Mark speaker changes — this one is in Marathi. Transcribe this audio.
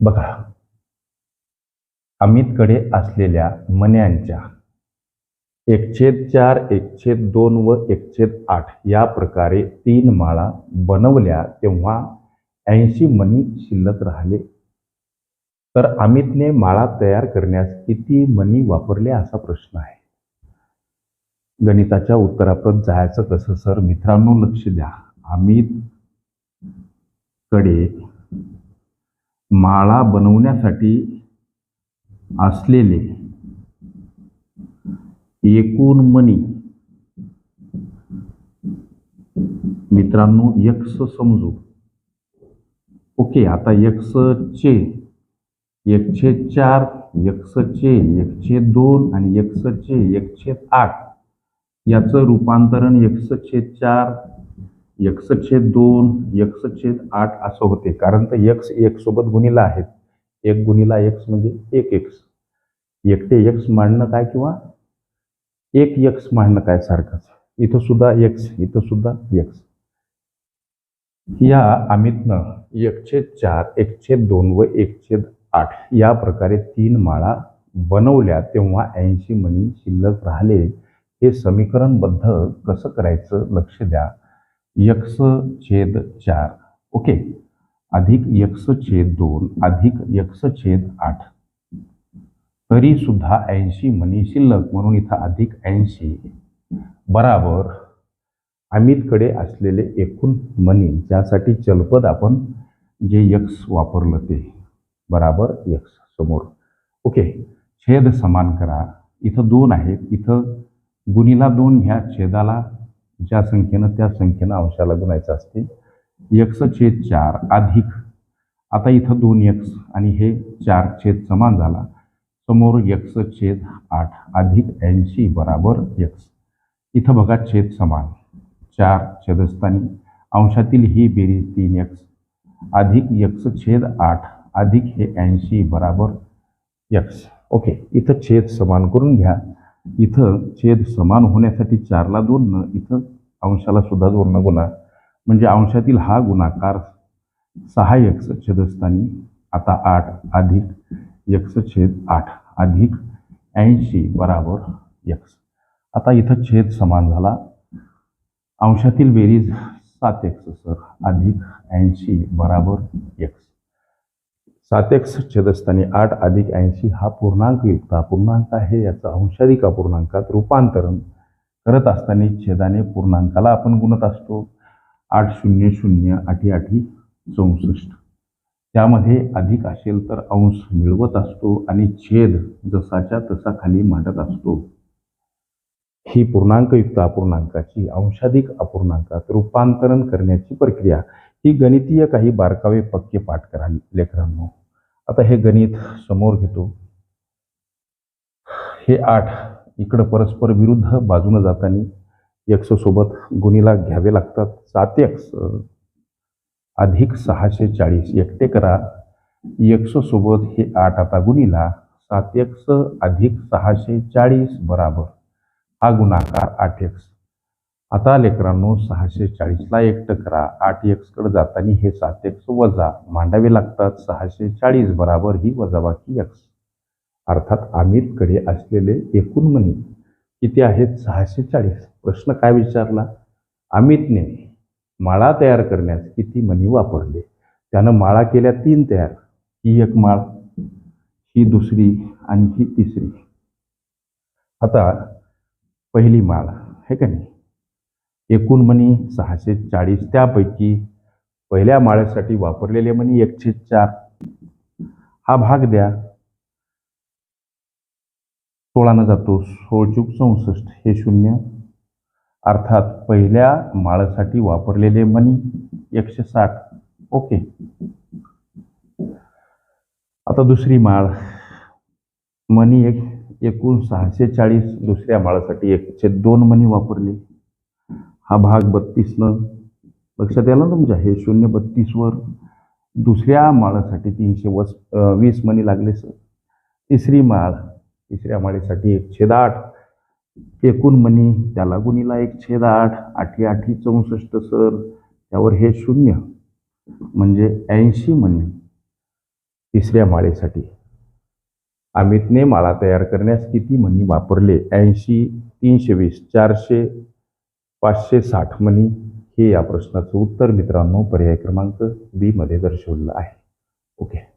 Speaker 1: बघा. अमितकडे असलेल्या मन्यांच्या एकछेद चार एकछेद दोन व एकछेद आठ या प्रकारे तीन माळा बनवल्या तेव्हा ऐंशी मणी शिल्लक राहिले. तर अमितने माळा तयार करण्यास किती मणी वापरले असा प्रश्न आहे. गणिताच्या उत्तराप्रत जायचं कसं सर? मित्रांनो लक्ष द्या. अमित कडे माळा बनवण्यासाठी असलेले एकूण मणी. मित्रांनो यक्स समजू. ओके आता यक्सचे एकशे चार यक्सचे एकशे दोन आणि यक्सचे एकशे आठ. याचं रूपांतरण एकशे चार यक्सचे दोन यक्सचे आठ असं होते. कारण तर यक्स एक सोबत गुणीला आहेत. एक गुणीला एक्स म्हणजे एक एक्स एकटे एक्स मांडणं काय किंवा एक यक्स मांडणं काय सारखंच. इथं सुद्धा एक्स इथं सुद्धा एक्स या अमितनं एकशे चार एकशे दोन व एकशे आठ या प्रकारे तीन माळा बनवल्या तेव्हा ऐंशी मणी शिल्लक राहिले. हे समीकरणबद्ध कसं करायचं? लक्ष द्या. यक्स छेद चार. ओके. अधिक यक्स छेद दोन अधिक यक्स छेद आठ. तरी सुद्धा ऐंशी मनी शिल्लक म्हणून इथं अधिक ऐंशी. बराबर. अमितकडे असलेले एकूण मनी ज्यासाठी चलपद आपण जे यक्स वापरलं ते. बराबर यक्स समोर. ओके. छेद समान करा. इथं दोन आहेत. इथं गुणीला दोन घ्या छेदाला ज्या संख्येनं त्या संख्येनं अंशाला गुणायचं असते एक्स छेद चार अधिक आता इथं दोन यक्स आणि हे चार छेद समान झाला. समोर एक्स छेद आठ अधिक ऐंशी बराबर एक्स इथं बघा छेद समान. चार छेदस्थानी अंशातील ही बेरीज तीन यक्स अधिक एक्स छेद आठ अधिक हे ऐंशी बराबर यक्स ओके इथं छेद समान करून घ्या. इथं छेद समान होण्यासाठी चारला दोन न इथं अंशाला सुद्धा दोन न गुणा. म्हणजे अंशातील हा गुणाकार सहा यक्स छेदस्थानी आता आठ अधिक यक्स छेद आठ अधिक ऐंशी बराबर यक्स आता इथं छेद समान झाला. अंशातील बेरीज सात एक्स सर अधिक ऐंशी बराबर एक्स सात एक्स छेदस्थानी आठ अधिक ऐंशी हा पूर्णांकयुक्त अपूर्णांक आहे याचं अंशाधिक अपूर्णांकात रूपांतरण करत असताना छेदाने पूर्णांकाला आपण गुणत असतो. आठ शून्य शून्य आठी आठी चौसष्ट. त्यामध्ये अधिक असेल तर अंश मिळवत असतो आणि छेद जसाच्या तसा खाली मांडत असतो. ही पूर्णांकयुक्त अपूर्णांकाची अंशाधिक अपूर्णांकात रूपांतरण करण्याची प्रक्रिया ही गणितीय काही बारकावे पक्के पाठ करा लेकरांनो. आता हे गणित समोर घेतो. हे आठ इकडं परस्पर विरुद्ध बाजूनं जाताना एक्स सोबत गुणीला घ्यावे लागतात. सात एक्स अधिक सहाशे चाळीस. एकटे करा. एक्स सोबत हे आठ आता गुणीला सात एक्स अधिक सहाशे चाळीस बराबर. हा गुणाकार आठ एक्स. आता लेकरांनो सहाशे चाळीसला एकटं करा. आठ एक्सकडे जाताना हे सात एक्स वजा. मांडावे लागतात सहाशे चाळीस बराबर ही वजाबाकी एक्स अर्थात अमितकडे असलेले एकूण मनी किती आहेत? सहाशे चाळीस. प्रश्न काय विचारला? अमितने माळा तयार करण्यास किती मनी वापरले? त्यानं माळा केल्या तीन तयार. ही एक माळ ही दुसरी आणि ही तिसरी. आता पहिली माळ हे का नाही? एकूण मनी सहाशे चाळीस. त्यापैकी पहिल्या माळ्यासाठी वापरलेले मनी एकशे चार. हा भाग द्या. सोळानं जातो. सोळ चूक चौसष्ट. हे शून्य. अर्थात पहिल्या माळासाठी वापरलेले मनी एकशे साठ. ओके. आता दुसरी माळ. मनी एक एकूण सहाशे चाळीस. दुसऱ्या माळासाठी एकशे दोन मनी वापरली. हा भाग बत्तीसनं लक्षात यायला ना तुमच्या हे शून्य बत्तीसवर दुसऱ्या माळासाठी तीनशे वस वीस मनी लागले सर. तिसरी माळ तिसऱ्या माळेसाठी एक छेद आठ. एकूण मनी त्याला गुणीला एक छेद आठ आठी आठी चौसष्ट सर. त्यावर हे शून्य म्हणजे ऐंशी मनी तिसऱ्या माळेसाठी. अमितने माळा तयार करण्यास किती मणी वापरले? ऐंशी तीनशे वीस चारशे पाचशे साठ मनी हे या प्रश्नाचं उत्तर मित्रांनो पर्याय क्रमांक बीमध्ये दर्शवलेलं आहे. ओके